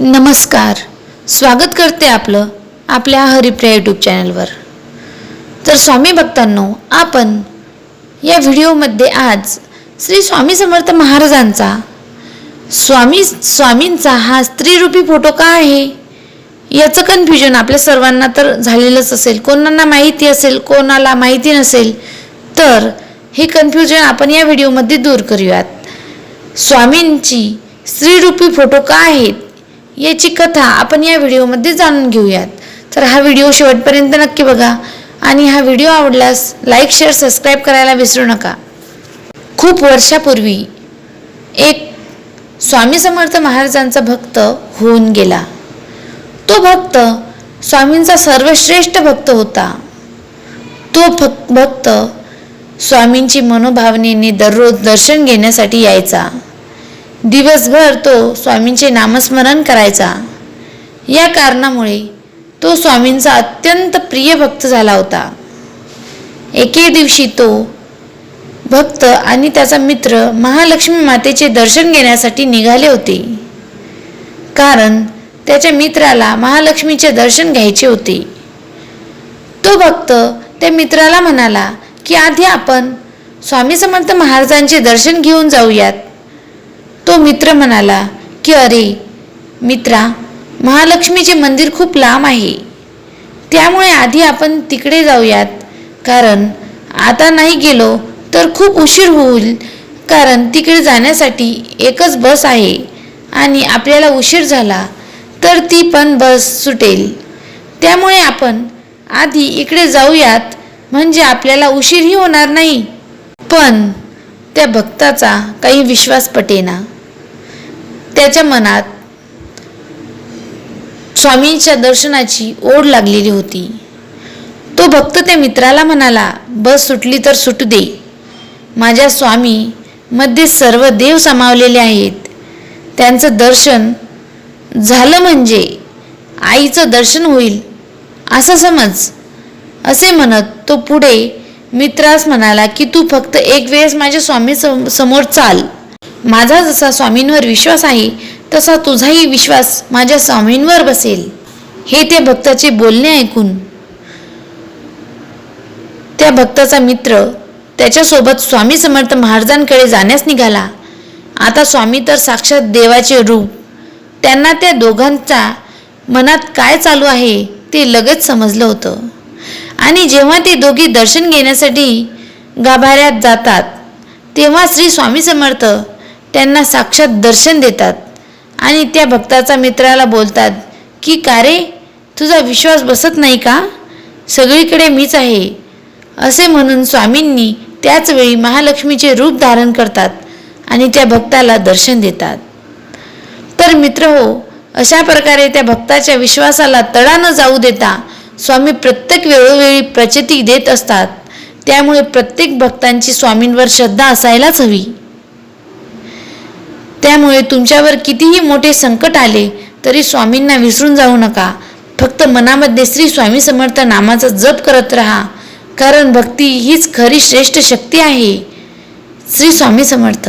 नमस्कार. स्वागत करते आपलं आपल्या हरिप्रिया यूट्यूब चॅनलवर. तर स्वामी भक्तांनो आपण या व्हिडिओमध्ये आज श्री स्वामी समर्थ महाराजांचा स्वामी स्वामींचा हा स्त्रीरूपी फोटो का आहे? याचं कन्फ्युजन आपल्या सर्वांना तर झालेलंच असेल. कोणाला माहिती असेल कोणाला माहिती नसेल तर हे कन्फ्युजन आपण या व्हिडिओमध्ये दूर करूयात. स्वामींची स्त्रीरूपी फोटो का आहेत? याची कथा आपण या व्हिडिओमध्ये जाणून घेऊयात. तर हा व्हिडिओ शेवटपर्यंत नक्की बघा आणि हा व्हिडिओ आवडल्यास लाईक शेअर सबस्क्राईब करायला विसरू नका. खूप वर्षापूर्वी एक स्वामी समर्थ महाराजांचा भक्त होऊन गेला. तो भक्त स्वामींचा सर्वश्रेष्ठ भक्त होता. तो भक भक्त स्वामींची मनोभावनेने दररोज दर्शन घेण्यासाठी यायचा. दिवसभर तो स्वामींचे नामस्मरण करायचा. या कारणामुळे तो स्वामींचा अत्यंत प्रिय भक्त झाला होता. एके दिवशी तो भक्त आणि त्याचा मित्र महालक्ष्मी मातेचे दर्शन घेण्यासाठी निघाले होते. कारण त्याच्या मित्राला महालक्ष्मीचे दर्शन घ्यायचे होते. तो भक्त त्या मित्राला म्हणाला की आधी आपण स्वामी समर्थ महाराजांचे दर्शन घेऊन जाऊयात. तो मित्र म्हणाला की अरे मित्रा महालक्ष्मीचे मंदिर खूप लांब आहे. त्यामुळे आधी आपण तिकडे जाऊयात. कारण आता नाही गेलो तर खूप उशीर होईल. कारण तिकडे जाण्यासाठी एकच बस आहे आणि आपल्याला उशीर झाला तर ती पण बस सुटेल. त्यामुळे आपण आधी इकडे जाऊयात. म्हणजे आपल्याला उशीरही होणार नाही. पण त्या भक्ताचा काही विश्वास पटेना. त्याच्या मनात स्वामींच्या दर्शनाची ओढ लागलेली होती. तो भक्त त्या मित्राला म्हणाला बस सुटली तर सुटू दे. माझ्या स्वामी मध्ये सर्व देव सामावलेले आहेत. त्यांचं दर्शन झालं म्हणजे आईचं दर्शन होईल असं समज. असे म्हणत तो पुढे मित्रास म्हणाला की तू फक्त एक वेळेस माझ्या स्वामी सम- समोर चाल. माझा जसा स्वामींवर विश्वास आहे तसा तुझाही विश्वास माझ्या स्वामींवर बसेल. हे त्या भक्ताचे बोलणे ऐकून. त्या भक्ताचा मित्र त्याच्यासोबत स्वामी समर्थ महाराजांकडे जाण्यास निघाला. आता स्वामी तर साक्षात देवाचे रूप. त्यांना त्या दोघांच्या मनात काय चालू आहे ते लगेच समजलं होतं. आणि जेव्हा ते दोघे दर्शन घेण्यासाठी गाभाऱ्यात जातात तेव्हा श्री स्वामी समर्थ त्यांना साक्षात दर्शन देतात आणि त्या भक्ताचा मित्राला बोलतात की का रे? तुझा विश्वास बसत नाही का? सगळीकडे मीच आहे. असे म्हणून स्वामींनी त्याचवेळी महालक्ष्मीचे रूप धारण करतात आणि त्या भक्ताला दर्शन देतात. तर मित्र हो अशा प्रकारे त्या भक्ताच्या विश्वासाला तडा न जाऊ देता स्वामी प्रत्येक वेळोवेळी प्रचिती देत असतात. त्यामुळे प्रत्येक भक्तांची स्वामींवर श्रद्धा असायलाच हवी. त्यामुळे तुमच्यावर कितीही मोठे संकट आले तरी स्वामींना विसरून जाऊ नका. फक्त मनामध्ये श्री स्वामी समर्थ नामाचा जप करत राहा कारण भक्ती हीच खरी श्रेष्ठ शक्ती आहे. श्री स्वामी समर्थ.